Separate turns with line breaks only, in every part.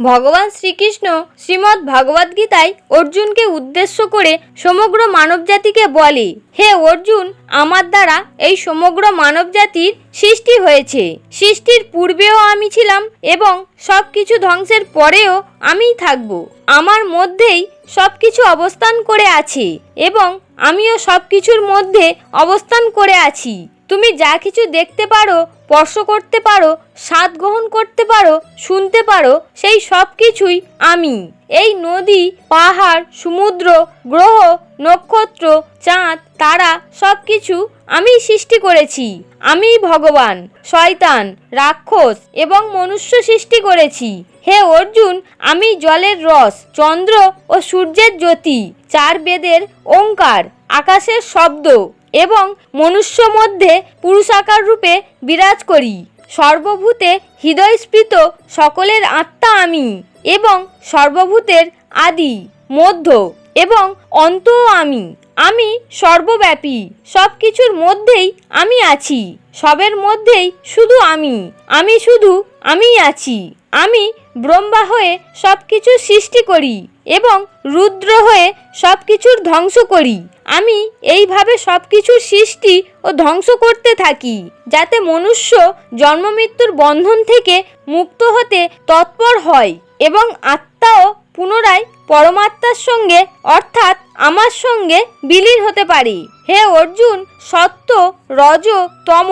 ভগবান শ্রীকৃষ্ণ শ্রীমদ্ ভগবদ্ গীতায় অর্জুনকে উদ্দেশ্য করে সমগ্র মানবজাতিকে বলে, হে অর্জুন, আমার দ্বারা এই সমগ্র মানবজাতির সৃষ্টি হয়েছে। সৃষ্টির পূর্বেও আমি ছিলাম এবং সব কিছু ধ্বংসের পরেও আমিই থাকব। আমার মধ্যেই সব কিছু অবস্থান করে আছে এবং আমিও সব কিছুর মধ্যে অবস্থান করে আছি। তুমি যা কিছু দেখতে পারো, স্পর্শ করতে পারো, স্বাদ গ্রহণ করতে পারো, শুনতে পারো, সেই সব কিছুই আমি। এই নদী, পাহাড়, সমুদ্র, গ্রহ, নক্ষত্র, চাঁদ, তারা, সব কিছু আমি সৃষ্টি করেছি। আমি ভগবান, শয়তান, রাক্ষস এবং মনুষ্য সৃষ্টি করেছি। হে অর্জুন, আমি জলের রস, চন্দ্র ও সূর্যের জ্যোতি চার বেদের ওঙ্কার, আকাশের শব্দ। এবং মনুষ্য মধ্যে পুরুষাকার রূপে বিরাজ করি। সর্বভূতে হৃদয়স্ফীত সকলের আত্মা আমি এবং সর্বভূতের আদি, মধ্য এবং অন্তও আমি। আমি সর্বব্যাপী সব কিছুর মধ্যেই আমি আছি। সবের মধ্যেই শুধু আমি। আমি শুধু আমিই আছি। আমি ব্রহ্মা হয়ে সব কিছু সৃষ্টি করি এবং রুদ্র হয়ে সব কিছুর ধ্বংস করি। আমি এইভাবে সব কিছুর সৃষ্টি ও ধ্বংস করতে থাকি, যাতে মনুষ্য জন্মমৃত্যুর বন্ধন থেকে মুক্ত হতে তৎপর হয় এবং আত্মাও পুনরায় পরমাত্মার সঙ্গে, অর্থাৎ আমার সঙ্গে বিলীন হতে পারি। হে অর্জুন, সত্য, রজ, তম,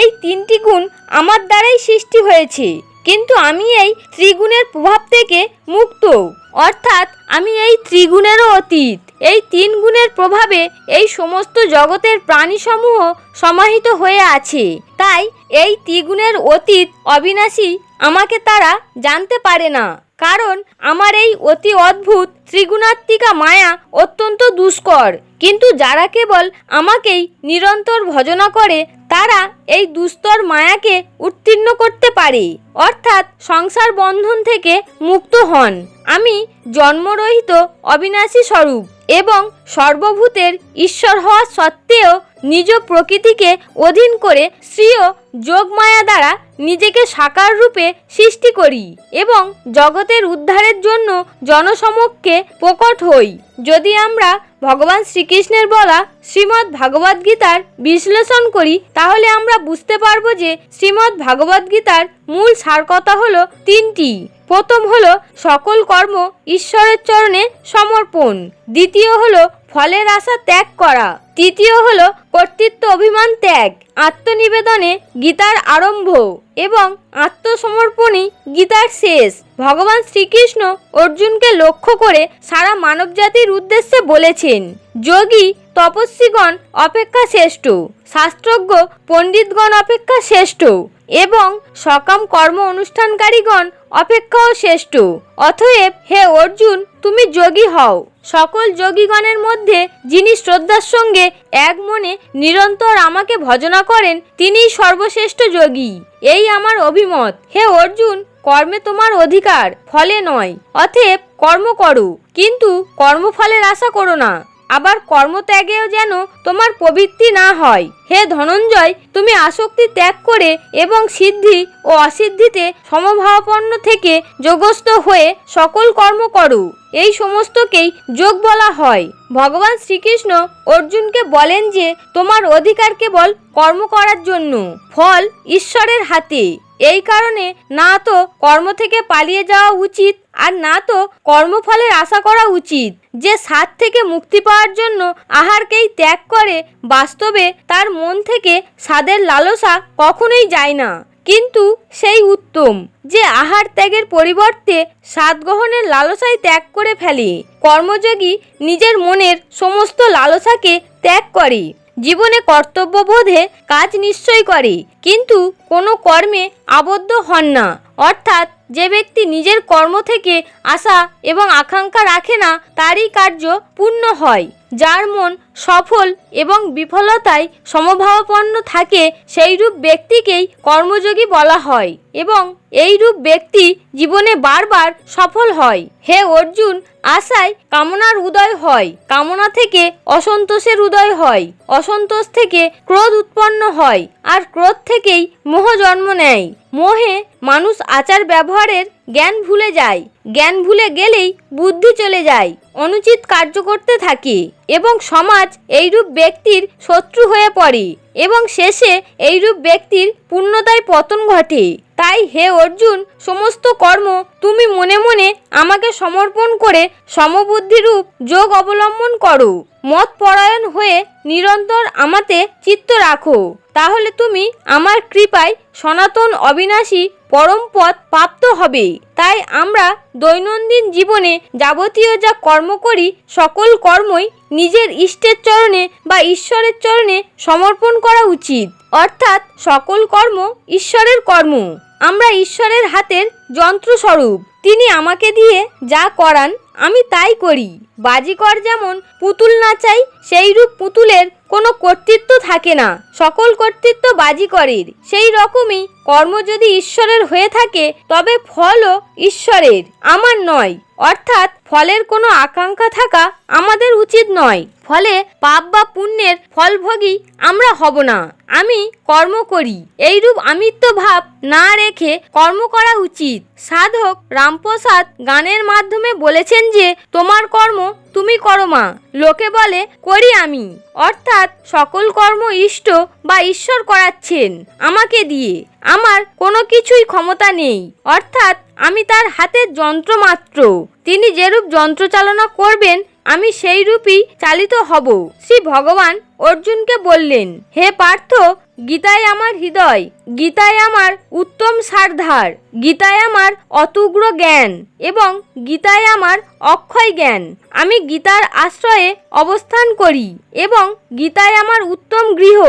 এই তিনটি গুণ আমার দ্বারাই সৃষ্টি হয়েছে। কিন্তু আমি এই ত্রিগুণের প্রভাব থেকে মুক্ত। অর্থাৎ আমি এই ত্রিগুণেরও অতীত। এই তিন গুণের প্রভাবে এই সমস্ত জগতের প্রাণীসমূহ সমাহিত হয়ে আছে। তাই এই ত্রিগুণের অতীত অবিনাশী আমাকে তারা জানতে পারে না। কারণ আমার এই অতি অদ্ভুত ত্রিগুণাত্মিকা মায়া অত্যন্ত দুষ্কর। কিন্তু যারা কেবল আমাকেই নিরন্তর ভজনা করে, তারা এই দুস্তর মায়াকে উত্তীর্ণ করতে পারে, অর্থাৎ সংসার বন্ধন থেকে মুক্ত হন। আমি জন্মরহিত অবিনাশী স্বরূপ এবং সর্বভূতের ঈশ্বর হওয়া সত্ত্বেও নিজ প্রকৃতিকে অধীন করে শ্রীয় যোগমায়া দ্বারা নিজেকে সাকার রূপে সৃষ্টি করি এবং জগতের উদ্ধারের জন্য জনসমক্ষে প্রকট হই। যদি আমরা ভগবান শ্রীকৃষ্ণের বলা শ্রীমদ্ ভাগবত গীতার বিশ্লেষণ করি, তাহলে আমরা বুঝতে পারব যে শ্রীমদ্ ভাগবত গীতার মূল সার কথা হলো তিনটি। প্রথম হলো সকল কর্ম ঈশ্বরের চরণে সমর্পণ। দ্বিতীয় হলো ফলের আশা ত্যাগ করা। তৃতীয় হল কর্তৃত্ব অভিমান ত্যাগ। আত্মনিবেদনে গীতার আরম্ভ এবং আত্মসমর্পণই গীতার শেষ। ভগবান শ্রীকৃষ্ণ অর্জুনকে লক্ষ্য করে সারা মানবজাতির উদ্দেশ্যে বলেছেন, যোগী তপস্বীগণ অপেক্ষা শ্রেষ্ঠ, শাস্ত্রজ্ঞ পণ্ডিতগণ অপেক্ষা শ্রেষ্ঠ। এবং সকাম কর্ম অনুষ্ঠানকারীগণ অপেক্ষাও শ্রেষ্ঠ। অতএব হে অর্জুন, তুমি যোগী হও। সকল যোগীগণের মধ্যে যিনি শ্রদ্ধার সঙ্গে এক মনে নিরন্তর আমাকে ভজনা করেন, তিনিই সর্বশ্রেষ্ঠ যোগী। এই আমার অভিমত। হে অর্জুন, কর্মে তোমার অধিকার, ফলে নয়। অতএব কর্ম করো, কিন্তু কর্মফলের আশা করো না। আবার কর্মত্যাগেও যেন তোমার প্রবৃত্তি না হয়। হে ধনঞ্জয়, তুমি আসক্তি ত্যাগ করে এবং সিদ্ধি ও অসিদ্ধিতে সমভাবাপন্ন থেকে যোগস্থ হয়ে সকল কর্ম করো। এই সমস্তকেই যোগ বলা হয়। ভগবান শ্রীকৃষ্ণ অর্জুনকে বলেন যে, তোমার অধিকার কেবল কর্ম করার জন্য। ফল ঈশ্বরের হাতে। এই কারণে না তো কর্ম থেকে পালিয়ে যাওয়া উচিত আর না তো কর্মফলের আশা করা উচিত। যে স্বাদ থেকে মুক্তি পাওয়ার জন্য আহারকেই ত্যাগ করে, বাস্তবে তার মন থেকে স্বাদের লালসা কখনোই যায় না। কিন্তু সেই উত্তম, যে আহার ত্যাগের পরিবর্তে স্বাদ গ্রহণের লালসাই ত্যাগ করে ফেলে। কর্মযোগী নিজের মনের সমস্ত লালসাকে ত্যাগ করে। জীবনে কর্তব্যবোধে কাজ নিশ্চয় করে, কিন্তু কোনো কর্মে আবদ্ধ হন না। অর্থাৎ যে ব্যক্তি নিজের কর্ম থেকে আশা এবং আকাঙ্ক্ষা রাখে না, তারই কার্য পূর্ণ হয়। যার মন সফল এবং বিফলতায় সমভাবাপন্ন থাকে, সেইরূপ ব্যক্তিকেই কর্মযোগী বলা হয় এবং এইরূপ ব্যক্তি জীবনে বারবার সফল হয়। হে অর্জুন, আশায় কামনার উদয় হয়, কামনা থেকে অসন্তোষের উদয় হয়, অসন্তোষ থেকে ক্রোধ উৎপন্ন হয়, আর ক্রোধ থেকেই মোহ জন্ম নেয়। মোহে মানুষ আচার ব্যবহারের জ্ঞান ভুলে যায় জ্ঞান ভুলে গেলেই বুদ্ধি চলে যায়। অনুচিত কার্য করতে থাকি এবং সমাজ এইরূপ ব্যক্তির শত্রু হয়ে পড়ে এবং শেষে এইরূপ ব্যক্তির পূর্ণতায় পতন ঘটে। তাই হে অর্জুন, সমস্ত কর্ম তুমি মনে মনে আমাকে সমর্পণ করে সমবুদ্ধিরূপ যোগ অবলম্বন করো। মত পরায়ণ হয়ে নিরন্তর আমাতে চিত্ত রাখো। তাহলে তুমি আমার কৃপায় সনাতন অবিনাশী পরম পথ প্রাপ্ত হবে তাই আমরা দৈনন্দিন জীবনে যাবতীয় যা কর্ম করি, সকল কর্মই নিজের ইষ্টের চরণে বা ঈশ্বরের চরণে সমর্পণ করা উচিত। অর্থাৎ সকল কর্ম ঈশ্বরের কর্ম। আমরা ঈশ্বরের হাতের যন্ত্রস্বরূপ। তিনি আমাকে দিয়ে যা করান, আমি তাই করি। বাজিকর যেমন পুতুল নাচাই সেইরূপ পুতুলের কোনো কর্তৃত্ব থাকে না। সকল কর্তৃত্ব বাজিকরের। সেই রকমই কর্ম যদি ঈশ্বরের হয়ে থাকে, তবে ফলও ঈশ্বরের, আমার নয়। অর্থাৎ ফলের কোনো আকাঙ্ক্ষা থাকা আমাদের উচিত নয়। ফলে পাপ বা পুণ্যের ফলভোগী আমরা হব না। আমি কর্ম করি। এইরূপ আমিত্ব ভাব না রেখে কর্ম করা উচিত। সাধক রামপ্রসাদ গানের মাধ্যমে বলেছেন যে, তোমার কর্ম তুমি করো মা। লোকে বলে, করি আমি। অর্থাৎ সকল কর্ম ইষ্ট বা ঈশ্বর করাচ্ছেন আমাকে দিয়ে। আমার কোনো কিছুই ক্ষমতা নেই। অর্থাৎ আমি তার হাতের যন্ত্র মাত্র। তিনি যেরূপ যন্ত্র চালনা করবেন, আমি সেই রূপই চালিত হব। শ্রী ভগবান অর্জুনকে বললেন, হে পার্থ গীতায় আমার হৃদয় গীতায় আমার উত্তম সারধার গীতায় আমার অতুগ্র জ্ঞান এবং গীতায় আমার অক্ষয় জ্ঞান। আমি গীতার আশ্রয়ে অবস্থান করি এবং গীতায় আমার উত্তম গৃহ।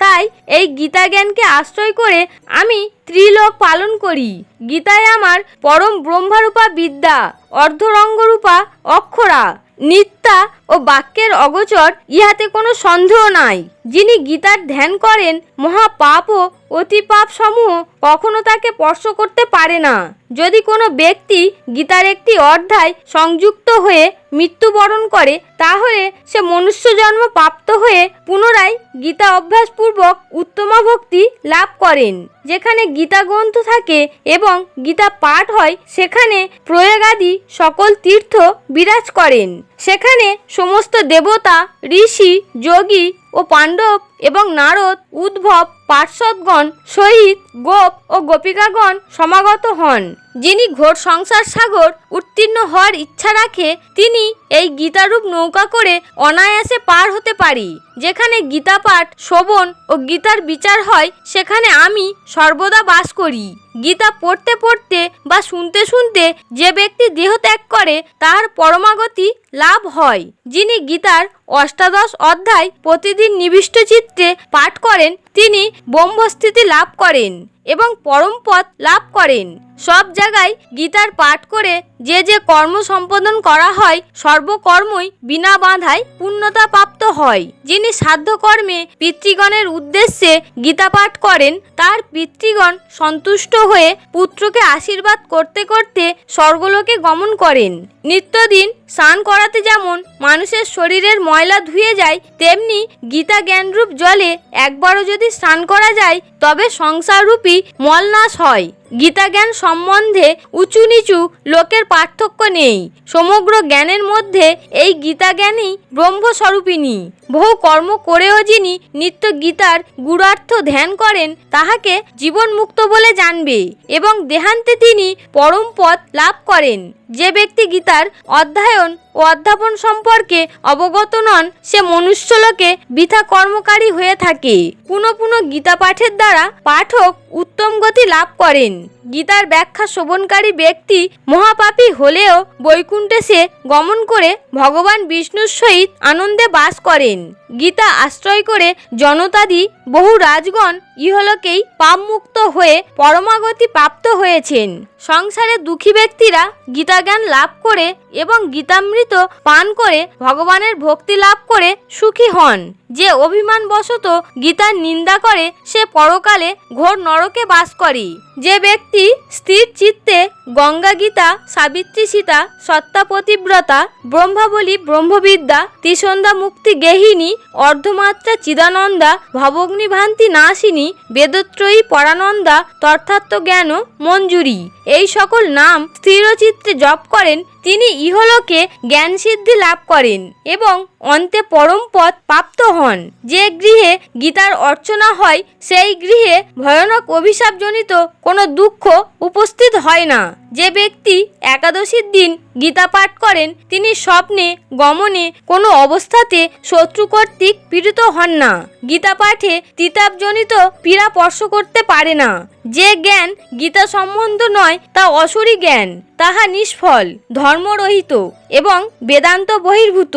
তাই এই গীতা জ্ঞানকে আশ্রয় করে আমি ত্রিলোক পালন করি। গীতায় আমার পরম ব্রহ্মারূপা বিদ্যা, অর্ধরঙ্গরূপা অক্ষরা। নিত্যা ও বাক্যের অগোচর ইহাতে কোনো সন্দেহ নাই। যিনি গীতার ধ্যান করেন, মহাপাপ ও অতি পাপ সমূহ কখনো তাকে স্পর্শ করতে পারে না। যদি কোনো ব্যক্তি গীতার একটি অধ্যায় সংযুক্ত হয়ে মৃত্যুবরণ করে, তাহলে সে মনুষ্য জন্ম প্রাপ্ত হয়ে পুনরায় গীতা অভ্যাসপূর্বক উত্তমা ভক্তি লাভ করেন। যেখানে গীতা গ্রন্থ থাকে এবং গীতা পাঠ হয়, সেখানে প্রয়োগাদি সকল তীর্থ বিরাজ করেন। সেখানে সমস্ত দেবতা ঋষি যোগী ও পাণ্ডব এবং নারদ উদ্ভব পার্শ্বদগণ সহিত গোপ ও গোপিকাগণ সমাগত হন। যিনি ঘোর সংসার সাগর উত্তীর্ণ হওয়ার ইচ্ছা রাখে, তিনি এই গীতারূপ নৌকা করে অনায়াসে পার হতে পারি। যেখানে গীতা পাঠ শোভন ও গীতার বিচার হয়, সেখানে আমি সর্বদা বাস করি। গীতা পড়তে পড়তে বা শুনতে শুনতে যে ব্যক্তি দেহ ত্যাগ করে, তার পরমাগতি লাভ হয়। যিনি গীতার অষ্টাদশ অধ্যায় প্রতিদিন নিবিষ্ট চিত্তে পাঠ করেন তিনি ব্রহ্মস্থিতি লাভ করেন এবং পরম পথ লাভ করেন। সব জায়গায় গীতার পাঠ করে যে যে কর্ম সম্পাদন করা হয়, সর্বকর্মই বিনা বাধায় পূর্ণতা প্রাপ্ত হয়। যিনি সাধ্য কর্মে পিতৃগণের উদ্দেশ্যে গীতা পাঠ করেন, তার পিতৃগণ সন্তুষ্ট হয়ে পুত্রকে আশীর্বাদ করতে করতে স্বর্গলোকে গমন করেন। নিত্যদিন স্নান করাতে যেমন মানুষের শরীরের ময়লা ধুয়ে যায়, তেমনি গীতা জ্ঞানরূপ জলে একবারও যদি স্নান করা যায় তবে সংসাররূপী মল নাশ হয়। গীতা জ্ঞান সম্বন্ধে উঁচু নিচু লোকের পার্থক্য নেই। সমগ্র জ্ঞানের মধ্যে এই গীতা জ্ঞানই ব্রহ্মস্বরূপিণী। বহু কর্ম করেও যিনি নিত্য গীতার গুড়ার্থ ধ্যান করেন, তাহাকে জীবন মুক্ত বলে জানবে এবং দেহান্তে তিনি পরম পথ লাভ করেন। যে ব্যক্তি গীতার অধ্যয়ন ও অধ্যাপন সম্পর্কে অবগত নন, সে মনুষ্যলোকে বৃথা কর্মকারী হয়ে থাকে। পুনঃ পুনঃ গীতা পাঠের দ্বারা পাঠক উত্তম গতি লাভ করেন। গীতার ব্যাখ্যা শোভনকারী ব্যক্তি মহাপাপী হলেও বৈকুণ্ঠে সে গমন করে ভগবান বিষ্ণুর সহিত আনন্দে বাস করেন। গীতা আশ্রয় করে জনতাদি বহু রাজগণ ইহলোকেই পাপমুক্ত হয়ে পরমাগতি প্রাপ্ত হয়েছেন। সংসারে দুঃখী ব্যক্তিরা গীতা জ্ঞান লাভ করে এবং গীতামৃত পান করে ভগবানের ভক্তি লাভ করে সুখী হন। যে অভিমান বশত গীতার নিন্দা করে, সে পরকালে ঘোর নরকে বাস করে যে ব্যক্তি স্থির চিত্তে গঙ্গা গীতা, সাবিত্রী সীতা, সত্তা পতিব্রতা ব্রহ্মাবলী ব্রহ্মবিদ্যা, ত্রিসন্ধ্যা মুক্তি গেহিনী, অর্ধমাত্রা চিদানন্দা, ভবগ্নি ভান্তি নাশিনী, বেদত্রয়ী পরানন্দা, তথার্থ জ্ঞান মঞ্জুরি। এই সকল নাম স্থিরচিত্তে জপ করেন, তিনি ইহলোকে জ্ঞান সিদ্ধি লাভ করেন এবং অন্তে পরম পদ প্রাপ্ত হন। যে গৃহে গীতার অর্চনা হয়, সেই গৃহে ভয়ানক অভিশাপজনিত কোনো দুঃখ উপস্থিত হয় না। যে ব্যক্তি একাদশীর দিন গীতা পাঠ করেন, তিনি স্বপ্নে, গমনে কোনো অবস্থাতে শত্রু কর্তৃক পীড়িত হন না। গীতা পাঠে তিতাবজনিত পীড়া স্পর্শ করতে পারে না। যে জ্ঞান গীতা সম্বন্ধ নয়, তা অসুরি জ্ঞান, তাহা নিষ্ফল, ধর্মরহিত এবং বেদান্ত বহির্ভূত।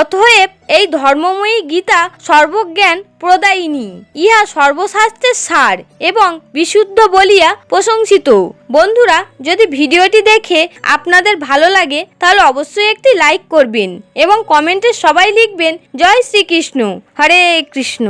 অতএব এই ধর্মময়ী গীতা সর্বজ্ঞান প্রদায়িনী, ইহা সর্বশাস্ত্রের সার এবং বিশুদ্ধ বলিয়া প্রশংসিত। বন্ধুরা, যদি ভিডিওটি দেখে আপনাদের ভালো লাগে, তাহলে অবশ্যই একটি লাইক করবেন এবং কমেন্টে সবাই লিখবেন, জয় শ্রীকৃষ্ণ, হরে কৃষ্ণ।